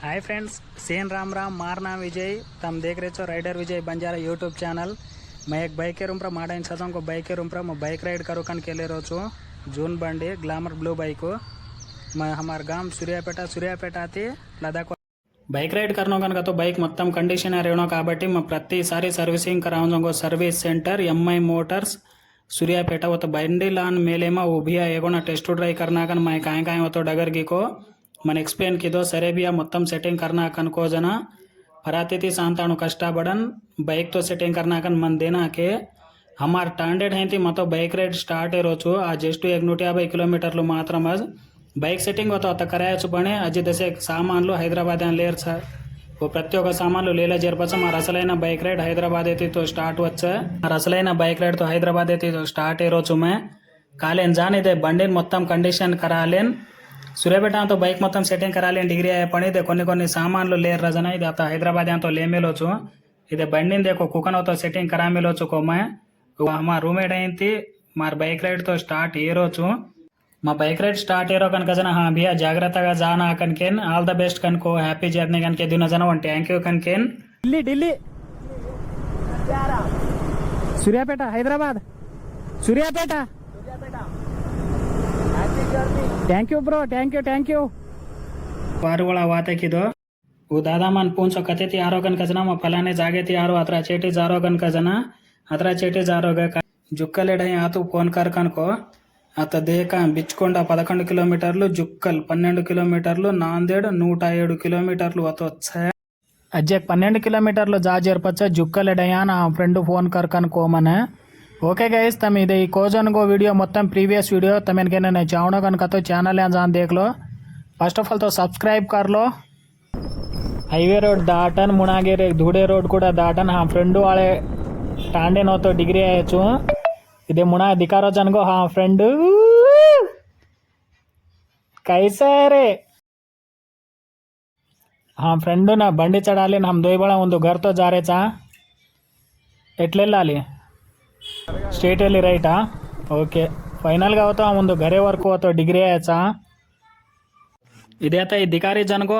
हाय friends सेन राम राम मार नाम विजय तम देख रहे छो rider Vijay Banjara YouTube channel मैं एक बाइक रूम पर माडा इंसान को बाइक रूम पर मैं बाइक राइड करो कन के ले रो छो जून बंडे ग्लैमर ब्लू बाइक मैं हमारे गांव सूर्यापेटा सूर्यापेट आते लद्दाख బైక్ రైడ్ కరణం కనుక బైక్ మొత్తం కండిషన్ అరేనో కాబట్టి మా ప్రతిసారి servicing కరావజంగో service center MI motors Suryapet वो तो बैंडी लान मेले में वो भी आएगा ना टेस्ट ड्राई करना कन मैं काय काय वो तो डगर गी को మన ఎక్స్ప్లెయిన్ కిదో సెరేబియా మొత్తం मोतम सेटिंग करना कन సాంతాను जना బైక్తో थी सांताणु మన बड़न बाइक तो सेटिंग करना कन मन देना के हमार टांडेड हैं थी యాభై కిలోమీటర్లు राइड మాత్రం అజ్ బైక్ సెట్టింగ్ ఒక అత్త కరాయచ్చు పని అజి దశ సామాన్లు హైదరాబాద్ అని లేరు సార్. ఓ ప్రతి ఒక్క సామాన్లు లీలా జరపచ్చు మా అసలైన బైక్ రైడ్ హైదరాబాద్ అయితే స్టార్ట్ వచ్చా? అసలైన బైక్ రైడ్తో హైదరాబాద్ అయితే స్టార్ట్ ఏ రోజు మే కాలేన్ జాన్ ఇదే బండిని మొత్తం కండిషన్ కరాలేన్ సూర్యాపేట బైక్ మొత్తం సెట్టింగ్ కరాలి డిగ్రీ అయిపోయి ఇది. కొన్ని కొన్ని సామాన్లు లేరు రజన ఇది అత హైదరాబాద్ అంతా లేమేలోచు. ఇది బండింది ఒక కుకనతో సెట్టింగ్ కరామేలోచు కొమ్మ మా రూమ్మేట్ అయింది మా బైక్ రైడ్తో స్టార్ట్ ఏ రోజు. మా బైక్ రైడ్ స్టార్ట్ అయ్యారో కనుక జన హా భయ్యా జాగ్రత్తగా జానా కనుకేన్ ఆల్ ద బెస్ట్ కనుకో హ్యాపీ జర్నీ కనుక దిన జన one thank you కనుకేన్. Delhi Delhi. Suryapet Hyderabad. Suryapet. Thank you bro thank you you bro thank you thank you ವಾರಗಳ ವಾತಕ್ಕಿದು ದಾದಾಮನ್ ಪೂಂಚ್ ಕತೆತಿ ಆರೋಗನ್ ಕಜನ ಮ ಫಲಾನೆ ಜಾಗೆತಿ ಯಾರು ಅತ್ರ ಚೇಟಿ ಜಾರೋಗನ್ ಕಜನ ಅತ್ರ ಚೇಟಿ ಜಾರೋಗ జుక్కలిడై ఆతు ఫోన్ కనుకో అత దేక బిచ్చుకొండ పదకొండు కిలోమీటర్లు జుక్కల్ పన్నెండు కిలోమీటర్లు నాందేడ్ నూట ఏడు కిలోమీటర్లు అతొచ్చా అజ్జక్ పన్నెండు కిలోమీటర్లు జాజేర్పచ్చ జుక్కలిడయా నా ఫ్రెండ్ ఫోన్ కర్ కనుకోమనే ಓಕೆ ಗೈಸ್ ತಮ್ಮಿದೆ ಈ ಕೋಜನ್ಗೋ ವಿಡಿಯೋ ಮೊತ್ತ ಪ್ರೀವಿಯಸ್ वीडियो तमें चावड़ो कन तो चैनल जान देख लो फर्स्ट ऑफ ऑल तो सब्सक्राइब कर लो हाईवे रोड दाटन मुणागेरे धुड़े रोड कूड़ा दाटन हाँ फ्रेंडू वाले టాండే నోతో డిగ్రీ అయ్యచ్చు ఇది మునా దికారోజ్ అనుకో హా ఫ్రెండ్ కైసారే హా ఫ్రెండ్ నా బండి చడాలి నా దొయ్యబడ ఉంది గర్తో జారేచా ఎట్లెళ్ళాలి स्टेटली रईट ओके फैनल ಅವತ್ತು ಒಂದು वर्को डिग्री ಅಥವಾ ಡಿಗ್ರಿ ಆಯ್ತಾ? ಇದೇತ ಈ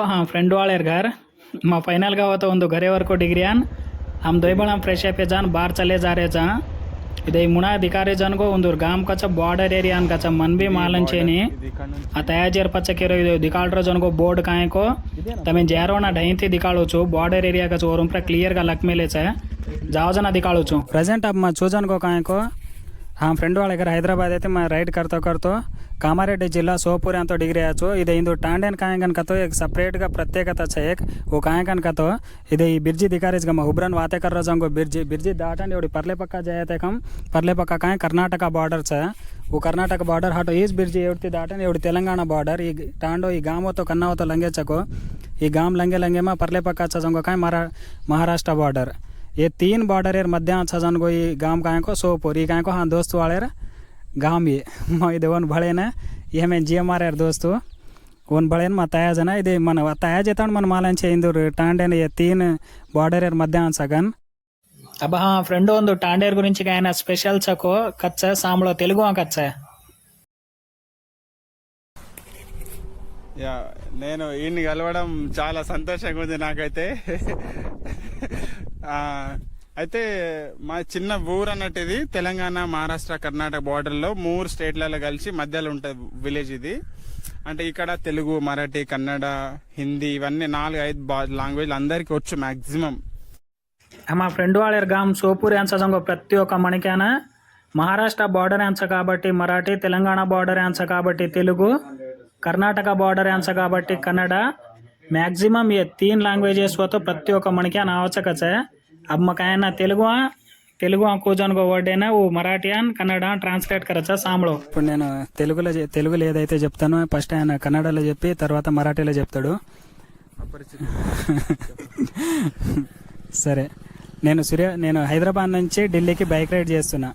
हाँ फ्रेंड वाले गार ವಾಳಿರ್ಗಾರ್ ಮಾ ಫೈನಲ್ಗೆ ಅವತ್ತು ಒಂದು हम दो फ्रेश जान चले जा जा इधर मुना अधिकारी जन को उन्दूर गाँव का बॉर्डर एरिया कच मन भी मालन छे ने अतया पच के रो जन को बोर्ड का तमें जेरो ना ढही बॉर्डर एरिया कच ओर क्लियर का लक मिले जावजन अभी का प्रजेंट अब मैं चूजन को आयन को? हाँ फ्रेंड वाल हईदराबाद अच्छे मैं रईड करते करते। कामारे जिला सोपूर अंत तो डिग्री आचो इध इंदू टाणेन काय कतो? एक सपरेट प्रत्येकता चये ओ काय कनको इध बिर्जि वाते मैं उब्रन वातेकर रजंगो बिर्जि बिर्जि दाटन इवड़ पर्ले पक्का जयतेकम पर्ले पक्का काय कर्नाटक बॉर्डर चय ओ कर्नाटक बॉर्डर हाट ईज बिर्जि एवड़ी दाटन इवड़ तेलंगा बॉर्डर टाणो यामो तो कन्नाव तो लंगे चको यम लंगे लंगे मैं पर्ले पक्का चजंगो काय महाराष्ट्र बॉर्डर ये तीन बॉर्डरेर मध्यान छ जन गोई गाँव कायको सोपोर ये कायको हाँ दोस्त वालेर गाँव ये मैं देवन भले न ये हमें जी एम आर एर दोस्त हो उन बड़े न मताया जना इधे मन वताया जेतन मन मालन छे इंदूर टांडेन ये तीन बॉर्डरेर मध्यान सगन अब हाँ ఫ్రెండ్ ಒಂದು టాండేర్ గురించి ఆయన స్పెషల్ చకో కచ్చ సాంబలో తెలుగు కచ్చ యా నేను ఈయన్ని కలవడం చాలా సంతోషంగా ఉంది నాకైతే అయితే మా చిన్న ఊరు అన్నట్టు ఇది తెలంగాణ మహారాష్ట్ర కర్ణాటక బార్డర్లో మూడు స్టేట్లలో కలిసి మధ్యలో ఉంటుంది విలేజ్ ఇది. అంటే ఇక్కడ తెలుగు మరాఠీ కన్నడ హిందీ ఇవన్నీ నాలుగు ఐదు లాంగ్వేజ్ అందరికీ వచ్చు మాక్సిమం. మా ఫ్రెండ్ వాళ్ళ గామ్ సోపూర్ యాంచ ప్రతి ఒక్క మణికాన మహారాష్ట్ర బార్డర్ యాన్సర్ కాబట్టి మరాఠీ తెలంగాణ బార్డర్ యాన్సర్ కాబట్టి తెలుగు కర్ణాటక బార్డర్ యాన్సర్ కాబట్టి కన్నడ మ్యాక్సిమం ఏ తీన్ లాంగ్వేజెస్ పోతో ప్రతి ఒక్క మణికాన ఆవశ్యకత అమ్మకాయన తెలుగు తెలుగు కూజన్గో వర్డేనా ఓ మరాఠీ అన్ కన్నడ ట్రాన్స్లేట్ కరచా సాంబళో ఇప్పుడు నేను తెలుగులో తెలుగులో ఏదైతే చెప్తానో ఫస్ట్ ఆయన కన్నడలో చెప్పి తర్వాత మరాఠీలో చెప్తాడు సరే నేను సూర్య నేను హైదరాబాద్ నుంచి ఢిల్లీకి బైక్ రైడ్ చేస్తున్నా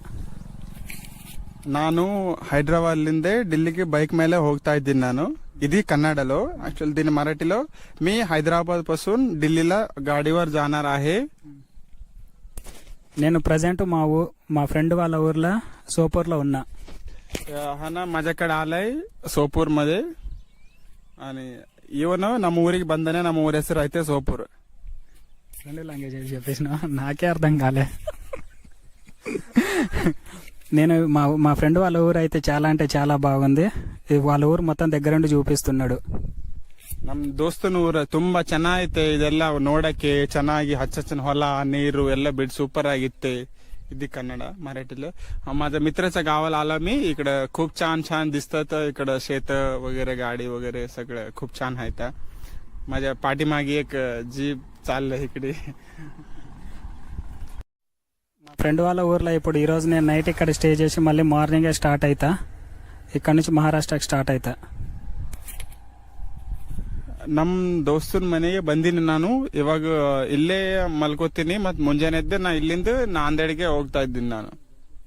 ನಾನು ಹೈದರಾಬಾದ್ಲಿಂದ ఢిల్లీకి బైక్ ಮೇಲೆ ಹೋಗ್ತಾ ಇದ್ದೀನಿ ನಾನು ఇది కన్నడలో యాక్చువల్ దీని మరాఠీలో మీ హైదరాబాద్ పసూన్ ఢిల్లీలో గాడివార్ జానార్ ఆహే. నేను ప్రజెంట్ మా ఊ మా ఫ్రెండ్ వాళ్ళ ఊర్లో సోపూర్లో ఉన్నా. హనా మజక్కడ ఆలయ్ సోపూర్ మదే. అని ಇವನು నమ్మ ఊరికి ಬಂದನೆ ನಮ್ಮ ಊರ ಹೆಸರು అయితే సోపూర్. రెండు లాంగ్వేజ్ చెప్పేసిన నాకే అర్థం కాలే. నేను మా మా ఫ్రెండ్ వాళ్ళ ఊరు అయితే చాలా అంటే చాలా బాగుంది ఈ వాళ్ళ ఊరు మొత్తం దగ్గరుండి చూపిస్తున్నాడు ನಮ್ ದೋಸ್ತನ ಊರ ತುಂಬಾ ಚೆನ್ನಾಗೈತೆ ಇದೆಲ್ಲ ನೋಡಕ್ಕೆ ಚೆನ್ನಾಗಿ ಹಚ್ಚ ಹಚ್ಚನ ಹೊಲ ನೀರು ಎಲ್ಲ ಬಿಡ್ ಸೂಪರ್ ಆಗಿತ್ತೆ ఇది कन्नड मराठीला माझ्या मित्राच्या गावाला आला मी इकडं खूप छान छान दिसतात इकडं शेत वगैरे गाडी वगैरे सगळं खूप छान आहे त्या माझ्या पाठीमागे एक जीप चाललंय इकडे మా ఫ్రెండ్ వాళ్ళ ఊర్లో ఇప్పుడు ఈరోజు నేను నైట్ ఇక్కడ స్టే చేసి మళ్ళీ మార్నింగే స్టార్ట్ అవుతా ఇక్కడ నుంచి ಮಹಾರಾಷ್ಟ್ರಕ್ಕೆ ಸ್ಟಾರ್ಟ್ ಆಯ್ತಾ? ನಮ್ಮ ದೋಸ್ತನ ಮನೆಗೆ ಬಂದಿನಿ ನಾನು. ಇವಾಗ ಇಲ್ಲೇ ಮಲ್ಕೋತೀನಿ ಮತ್ತೆ ಮುಂಜಾನೆ ಇದ್ದೆ ನಾ ಇಲ್ಲಿಂದ ನಾಂದೇಡ್ಗೆ ಹೋಗ್ತಾ ಇದ್ದೀನಿ ನಾನು.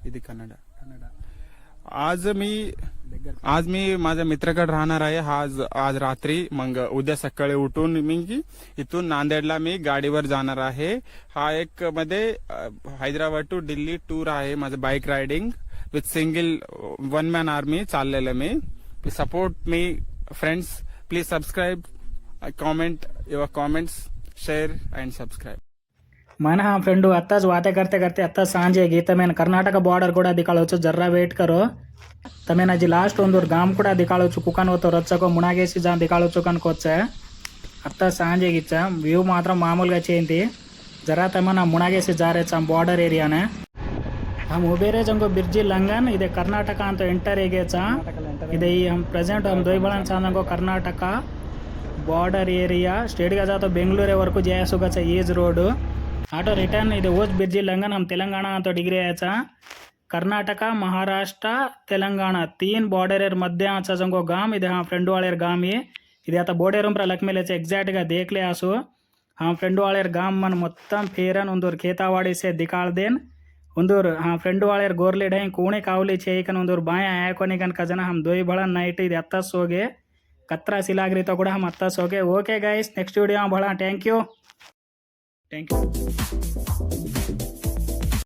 ಇದು ಕನ್ನಡ ಕನ್ನಡ. ಆಜ ಮೀ आज मी माझ्या मित्राकडे राहणार आहे. आज आज रात्री मग उद्या सकाळी उठून मी इथून नांदेडला मी गाडीवर जाणार आहे. हा एक मध्ये हैदराबाद टू दिल्ली टूर आहे माझं bike riding with single one man army चाललेलं मी. Support me friends please subscribe comment your comments share and subscribe మన ఫ్రెండ్ అత్తా करते करते కర్తే అత్తా సాంజే గీతమైన कर्नाटक बॉर्डर కూడా అది होतो जर्रा वेट करो તમે હજી લાસ્ટ ಒಂದೂರು ગામ ಕೂಡ દેખાડો છું ಕುಕಾನ್ ಹೊತ್ತು ರಚ್ಚಕೋ ಮುಣಾಗೇಸಿ ಜಾ ದಿಕ್ಕಾಳು ಚು ಕನ್ಕೊಚ್ಚೆ అత్త సాంజేగిచ్చా వ్యూ మాత్రం మామూలుగా చేయింది జరా తమన మునగేసి జారేచ్చాం బార్డర్ ఏరియానే हम उबेरे जंगो बिरजी लंगन इधे कर्नाटक अंत एंटर एगेचा इधे हम प्रेजेंट हम दोईबड़न चांदो कर्नाटक बॉर्डर एरिया स्टेट का जाता बेंगलुरु वरकू जयासुगचा एज रोड ఆటో రిటర్న్ ఇది ఓజ్ బిర్జీ లంగన్ హమ్ తెలంగాణ అంత డిగ్రీ అయ్యాచా कर्नाटक महाराष्ट्र तेलंगाना तीन बॉर्डर मध्य चजंगो गाम हाँ फ्रेंड वाले गाम ये। इधर बॉर्डर तो पर लखमे लेते एक्साक्ट देख ले आसो। हाँ फ्रेंड वाले गाम मन मोतम फेरन उन्दूर खेतावाड़ी से दिखाड़ देन। उन्दूर हाँ फ्रेंड वाले गोरलीड हई कूणे कावली चेकन उन्दूर बाया हाकोनी कन खजन हम दोई भड़ा नाइट इधे हत्स होगे कत्रा सिलाग्री तो हम हत्स होगे ओके गाइस नेक्स्ट वीडियो हाँ भड़ा थैंक यू थैंक यू